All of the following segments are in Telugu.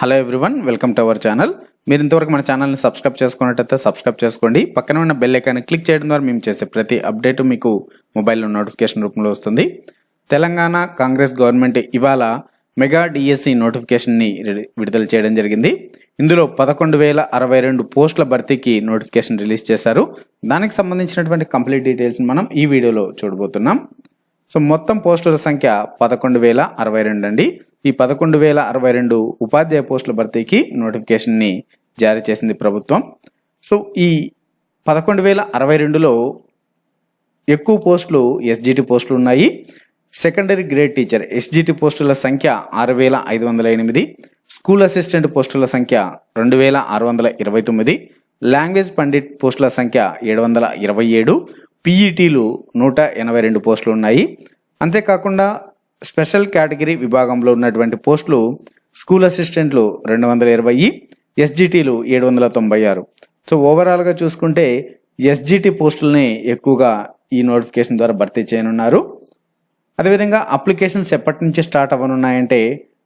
Hello everyone welcome to our channel మీరు ఇంతవరకు మన ఛానల్ని సబ్స్క్రైబ్ చేసుకున్నట్టయితే సబ్స్క్రైబ్ చేసుకోండి. పక్కన ఉన్న బెల్ ఐకాన్ని క్లిక్ చేయడం ద్వారా మేము చేసే ప్రతి అప్డేట్ మీకు మొబైల్లో నోటిఫికేషన్ రూపంలో వస్తుంది. తెలంగాణ కాంగ్రెస్ గవర్నమెంట్ ఇవాళ మెగా డిఎస్సి నోటిఫికేషన్ని విడుదల చేయడం జరిగింది. ఇందులో పదకొండు వేల అరవై రెండు పోస్టుల భర్తీకి నోటిఫికేషన్ రిలీజ్ చేశారు. దానికి సంబంధించినటువంటి కంప్లీట్ డీటెయిల్స్ మనం ఈ వీడియోలో చూడబోతున్నాం. సో మొత్తం పోస్టుల సంఖ్య పదకొండు వేల అరవై రెండు అండి. ఈ పదకొండు వేల అరవై రెండు ఉపాధ్యాయ పోస్టుల భర్తీకి నోటిఫికేషన్ని జారీ చేసింది ప్రభుత్వం. సో ఈ పదకొండు వేల అరవై రెండులో ఎక్కువ పోస్టులు ఎస్జిటి పోస్టులు ఉన్నాయి. సెకండరీ గ్రేడ్ టీచర్ ఎస్జిటి పోస్టుల సంఖ్య ఆరు వేల ఐదు వందల ఎనిమిది. స్కూల్ అసిస్టెంట్ పోస్టుల సంఖ్య రెండు వేల ఆరు వందల ఇరవై తొమ్మిది. లాంగ్వేజ్ పండిట్ పోస్టుల సంఖ్య ఏడు వందల ఇరవై ఏడు. పీఈటీలు నూట ఎనభై రెండు పోస్టులు ఉన్నాయి. అంతేకాకుండా స్పెషల్ కేటగిరీ విభాగంలో ఉన్నటువంటి పోస్టులు స్కూల్ అసిస్టెంట్లు రెండు వందల ఇరవై ఎస్జిటీలు ఏడు వందల తొంభై ఆరు. సో ఓవరాల్గా చూసుకుంటే ఎస్జిటి పోస్టులని ఎక్కువగా ఈ నోటిఫికేషన్ ద్వారా భర్తీ చేయనున్నారు. అదేవిధంగా అప్లికేషన్స్ ఎప్పటి నుంచి స్టార్ట్ అవ్వనున్నాయంటే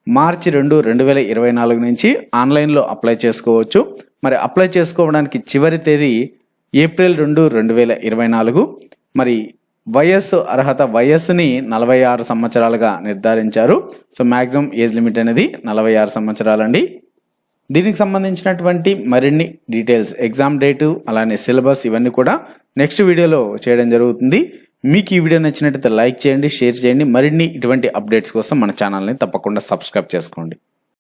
మార్చి రెండు రెండు వేల ఇరవై నాలుగు నుంచి ఆన్లైన్లో అప్లై చేసుకోవచ్చు. మరి అప్లై చేసుకోవడానికి చివరి తేదీ ఏప్రిల్ రెండు రెండు వేల ఇరవై నాలుగు. మరి వయస్సు అర్హత వయస్సుని నలభై ఆరు సంవత్సరాలుగా నిర్ధారించారు. సో మ్యాక్సిమం ఏజ్ లిమిట్ అనేది నలభై ఆరు సంవత్సరాలండి. దీనికి సంబంధించినటువంటి మరిన్ని డీటెయిల్స్ ఎగ్జామ్ డేటు అలానే సిలబస్ ఇవన్నీ కూడా నెక్స్ట్ వీడియోలో చేయడం జరుగుతుంది. మీకు ఈ వీడియో నచ్చినట్లయితే లైక్ చేయండి షేర్ చేయండి. మరిన్ని ఇటువంటి అప్డేట్స్ కోసం మన ఛానల్ని తప్పకుండా సబ్స్క్రైబ్ చేసుకోండి.